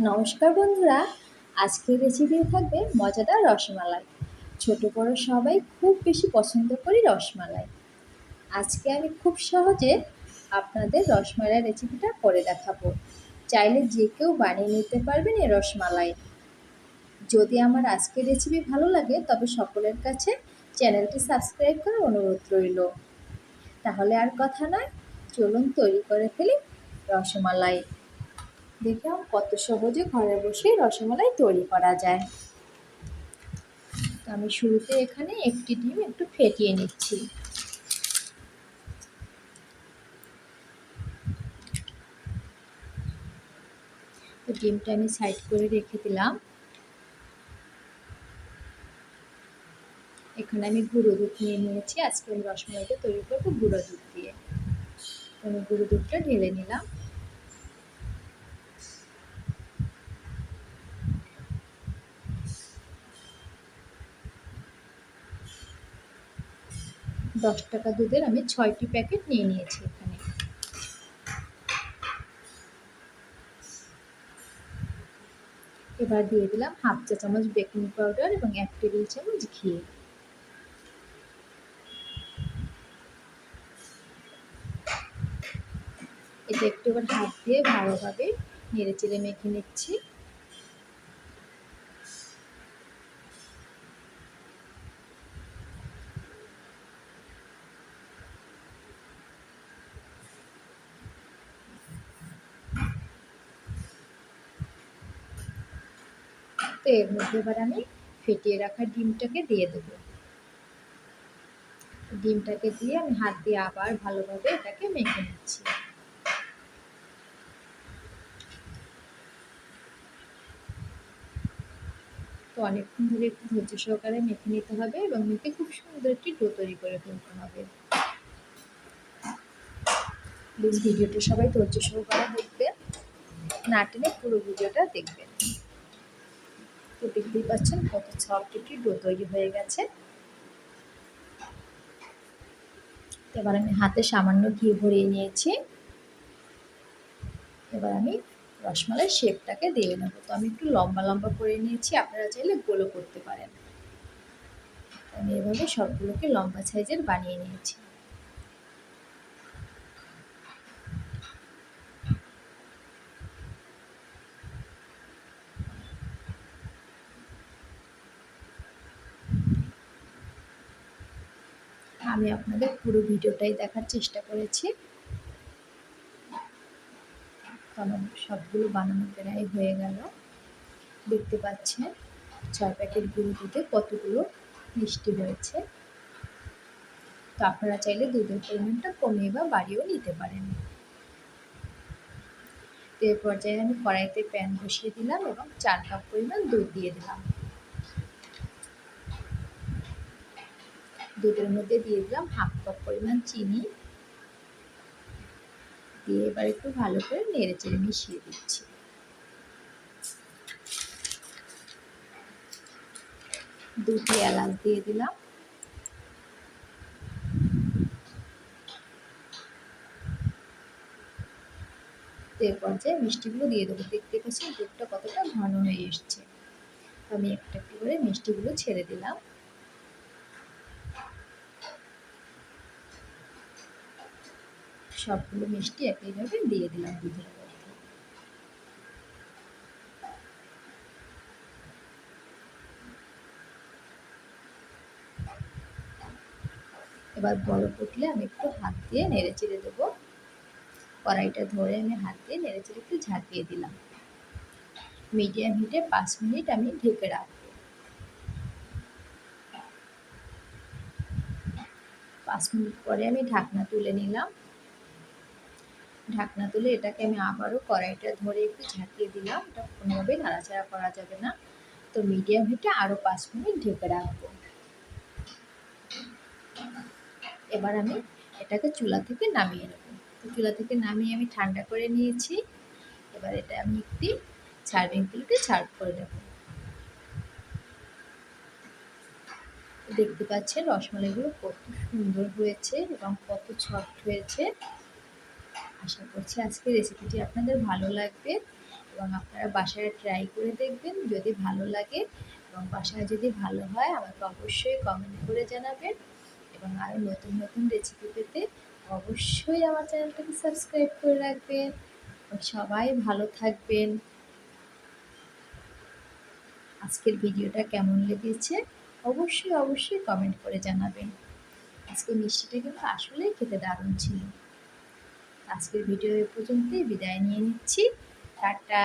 নমস্কার বন্ধুরা, আজকের রেসিপি থাকবে মজাদার রসমালাই। ছোট বড় সবাই খুব বেশি পছন্দ করি রসমালাই। আজকে আমি খুব সহজে আপনাদের রসমালাই রেসিপিটা করে দেখাবো। চাইলে যে কেউ বানিয়ে নিতে পারবেন এই রসমালাই। যদি আমার আজকের রেসিপি ভালো লাগে, তবে সকলের কাছে চ্যানেলটি সাবস্ক্রাইব করার অনুরোধ রইল। তাহলে আর কথা নয়, চলুন তৈরি করে ফেলি রসমালাই। দেখলাম কত সহজে ঘরে বসে রসমালাই তৈরি করা যায়। আমি শুরুতে এখানে একটি ডিম একটু ফেটিয়ে নিচ্ছি। ডিমটা আমি সাইড করে রেখে দিলাম। এখানে আমি গুঁড়ো দুধ নিয়ে নিয়েছি। আজকে আমি রসমালাইটা তৈরি করব গুঁড়ো দুধ দিয়ে। আমি গুঁড়ো দুধটা ঢেলে নিলাম। দশ টাকা দুধের আমি ছয়টি প্যাকেট নিয়ে নিয়েছি এখানে। এবার দিয়ে দিলাম হাফ চা চামচ বেকিং পাউডার এবং এক টেবিল চামচ ঘি। এটা একটু এবার হাত দিয়ে ভালোভাবে নেড়ে চেড়ে মেখে নিচ্ছি। তো এর মধ্যে এবার আমি ফেটিয়ে রাখা ডিমটাকে দিয়ে দেব। ডিমটাকে দিয়ে আমি হাত দিয়ে আবার ভালোভাবে এটাকে মেখে নিচ্ছি। তো অনেকক্ষণ ধরে একটু ধৈর্য সহকারে মেখে নিতে হবে এবং মেখে খুব সুন্দর একটি ডো তৈরি করে ফেলতে হবে। প্লিজ ভিডিওটা সবাই ধৈর্য সহকারে দেখবেন। না টেনে পুরো ভিডিওটা দেখবেন। তো দেখতেই পাচ্ছেন কত সফট একটি ডো তৈরি হয়ে গেছে। এবার আমি হাতে সামান্য ঘি ভরিয়ে নিয়েছি। এবার আমি রসমালাই শেপটাকে দিয়ে নেব। তো আমি একটু লম্বা লম্বা করে নিয়েছি, আপনারা চাইলে গোলও করতে পারেন। আমি এভাবে সবগুলোকে লম্বা সাইজের বানিয়ে নিয়েছি। আমি আপনাদের পুরো ভিডিওটাই দেখার চেষ্টা করেছি। কারণ সবগুলো বানানো প্রায় হয়ে গেল। দেখতে পাচ্ছেন ছয় প্যাকেট গুঁড়ো দুধে কতগুলো মিষ্টি হয়েছে। তো আপনারা চাইলে দুধের পরিমাণটা কমিয়ে বা বাড়িয়েও নিতে পারেন। এর পর্যায়ে আমি কড়াইতে প্যান বসিয়ে দিলাম এবং চার কাপ পরিমাণ দুধ দিয়ে দিলাম। দুধের মধ্যে দিয়ে দিলাম হাফ কাপ পরিমাণ চিনি। দিয়ে এবার একটু ভালো করে নেড়ে চেড়ে মিশিয়ে দিচ্ছি। দুটি এলাচ দিয়ে দিলাম। এর পর্যায়ে মিষ্টিগুলো দিয়ে দেবো। দেখতে পাচ্ছি দুধটা কতটা ঘন হয়ে এসছে। আমি একটা একটু করে মিষ্টিগুলো ছেড়ে দিলাম। সবগুলো মিষ্টি একইভাবে দিয়ে দিলাম দুধের মধ্যে। এবার বড় ফুটলে আমি একটু হাত দিয়ে নেড়ে চেড়ে দেবো। কড়াইটা ধরে আমি হাত দিয়ে নেড়ে চেড়ে একটু ঝাঁকিয়ে দিলাম। মিডিয়াম হিটে পাঁচ মিনিট আমি ঢেকে রাখব। পাঁচ মিনিট পরে আমি ঢাকনা তুলে নিলাম। ঢাকনা তুলে এটাকে আমি আবারও কড়াইটা ধরে একটু ঝাঁকিয়ে দিলাম। এটা কোনোভাবেই নাড়াচাড়া করা যাবে না। তো মিডিয়াম হিটে আরও পাঁচ মিনিট ঢেকে রাখব। এবার আমি এটাকে চুলা থেকে নামিয়ে নেব। চুলা থেকে নামিয়ে আমি ঠান্ডা করে নিয়েছি। এবার এটা আমি একটি সার্ভিং প্লেটে সার্ভ করে নেব। দেখতে পাচ্ছেন রসমালাইগুলো কত সুন্দর হয়েছে এবং কত সফট হয়েছে। আশা করছি আজকে রেসিপিটি আপনাদের ভালো লাগবে এবং আপনারা বাসায় ট্রাই করে দেখবেন যদি ভালো লাগে এবং বাসায় যদি ভালো হয় আমাকে অবশ্যই কমেন্ট করে জানাবেন এবং আরও নতুন নতুন রেসিপি পেতে অবশ্যই আমার চ্যানেলটাকে সাবস্ক্রাইব করে রাখবেন। সবাই ভালো থাকবেন। আজকের ভিডিওটা কেমন লেগেছে অবশ্যই অবশ্যই কমেন্ট করে জানাবেন। আজকে মিষ্টিটা কিন্তু আসলেই খেতে দারুণ ছিল। আজকের ভিডিও এ পর্যন্তই। বিদায় নিয়ে নিচ্ছি। টাটা।